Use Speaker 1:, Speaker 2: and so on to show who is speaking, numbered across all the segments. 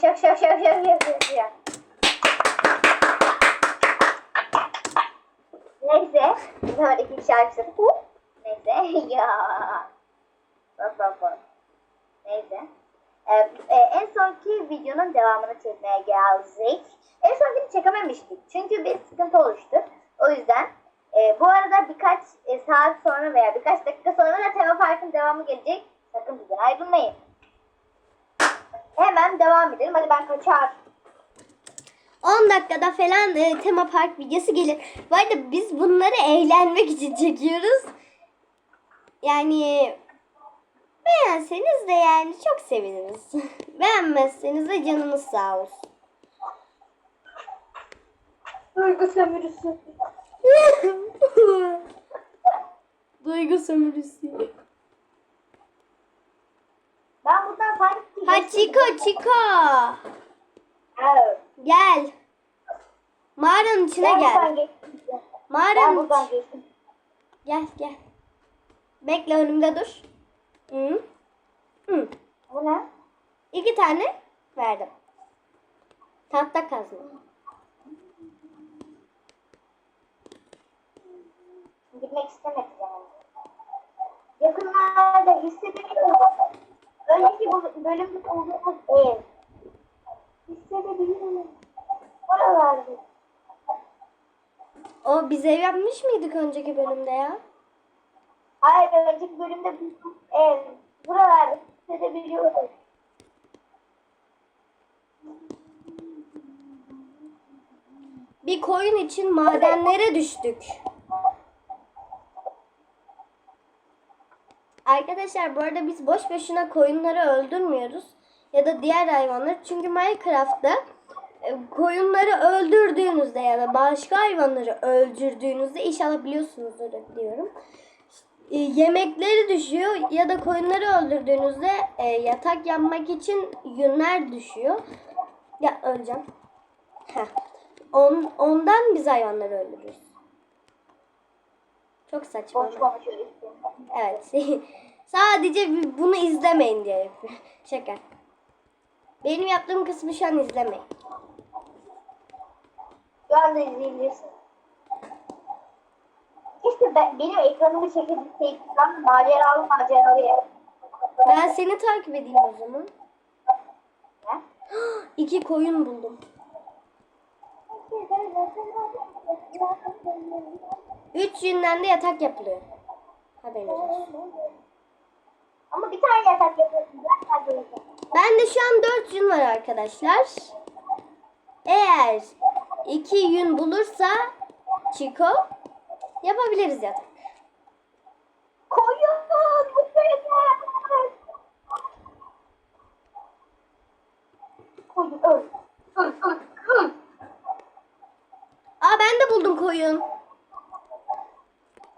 Speaker 1: Şak şak şak şak şak şak şak. Neyse. Sonraki şarkısı. Neyse. ya. Bak bak bak. Neyse. Ee, e, en sonki videonun devamını çekmeye geldik. En sonkini çekememiştik. Çünkü bir sıkıntı oluştu. O yüzden e, bu arada birkaç e, saat sonra veya birkaç dakika sonra da tema parkın devamı gelecek. Sakın bizden ayrılmayın. Hemen devam edelim. Hadi ben kaçar.
Speaker 2: 10 dakikada falan e, tema park videosu gelir. Bu arada biz bunları eğlenmek için çekiyoruz. Yani beğenseniz de yani çok seviniriz. Beğenmezseniz de canınız sağ olsun.
Speaker 1: Duygu sömürüsü.
Speaker 2: Duygu sömürüsü.
Speaker 1: Ben buradan sanki...
Speaker 2: Ha Chico Chico.
Speaker 1: Evet.
Speaker 2: Gel. Mağaranın içine
Speaker 1: Ben buradan
Speaker 2: gel.
Speaker 1: Ben
Speaker 2: Mağaranın
Speaker 1: buradan
Speaker 2: iç-
Speaker 1: geçtim.
Speaker 2: Gel gel. Bekle önümde dur. Hı. Hı.
Speaker 1: Bu ne?
Speaker 2: İki tane verdim. Tahta kazma.
Speaker 1: Gitmek istemedim yani. Yakınlarda hissedebiliyorum. Önceki bölümde olduğumuz ev. Hissedebiliyorum. Oralarda.
Speaker 2: O biz ev yapmış mıydık önceki bölümde ya?
Speaker 1: Hayır önceki bölümde bulduğumuz ev. Buralarda hissedebiliyorum.
Speaker 2: Bir koyun için madenlere düştük. Arkadaşlar bu arada biz boş boşuna koyunları öldürmüyoruz. Ya da diğer hayvanları. Çünkü Minecraft'ta e, koyunları öldürdüğünüzde ya da başka hayvanları öldürdüğünüzde inşallah biliyorsunuzdur diyorum. E, yemekleri düşüyor ya da koyunları öldürdüğünüzde e, yatak yapmak için yünler düşüyor. Ya öleceğim. Heh. On, ondan biz hayvanları öldürürüz. Çok saçma.
Speaker 1: Boş konuşuyoruz.
Speaker 2: Evet. Sadece bunu izlemeyin diye yapıyorum. Şaka. Benim yaptığım kısmı şu an izlemeyin.
Speaker 1: Şu anda izleyebilirsin. İşte ben, benim ekranımı çekebilseydim maceralı maceralı yer.
Speaker 2: Ben seni takip edeyim o zaman.
Speaker 1: Ne?
Speaker 2: İki koyun buldum. Üç yünden de yatak yapılıyor. Haberiniz olsun.
Speaker 1: Ama bir tane yatak yapıyorsun. Ben
Speaker 2: de şu an dört yün var arkadaşlar. Eğer iki yün bulursa Chico yapabiliriz yatak.
Speaker 1: Koyun bu. Koyun öl. Öl öl öl.
Speaker 2: Aa ben de buldum koyun.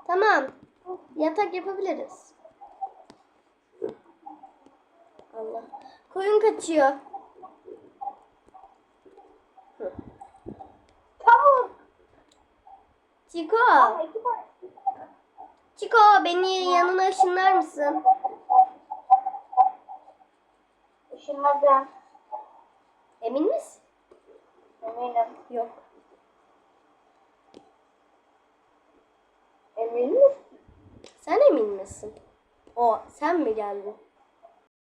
Speaker 2: Tamam. Yatak yapabiliriz. Allah. Koyun kaçıyor.
Speaker 1: Tavuk. Tane.
Speaker 2: Chico beni yanına ışınlar mısın?
Speaker 1: Işınladım.
Speaker 2: Emin misin?
Speaker 1: Eminim.
Speaker 2: Yok.
Speaker 1: Emin misin?
Speaker 2: Sen emin misin? O sen mi geldin?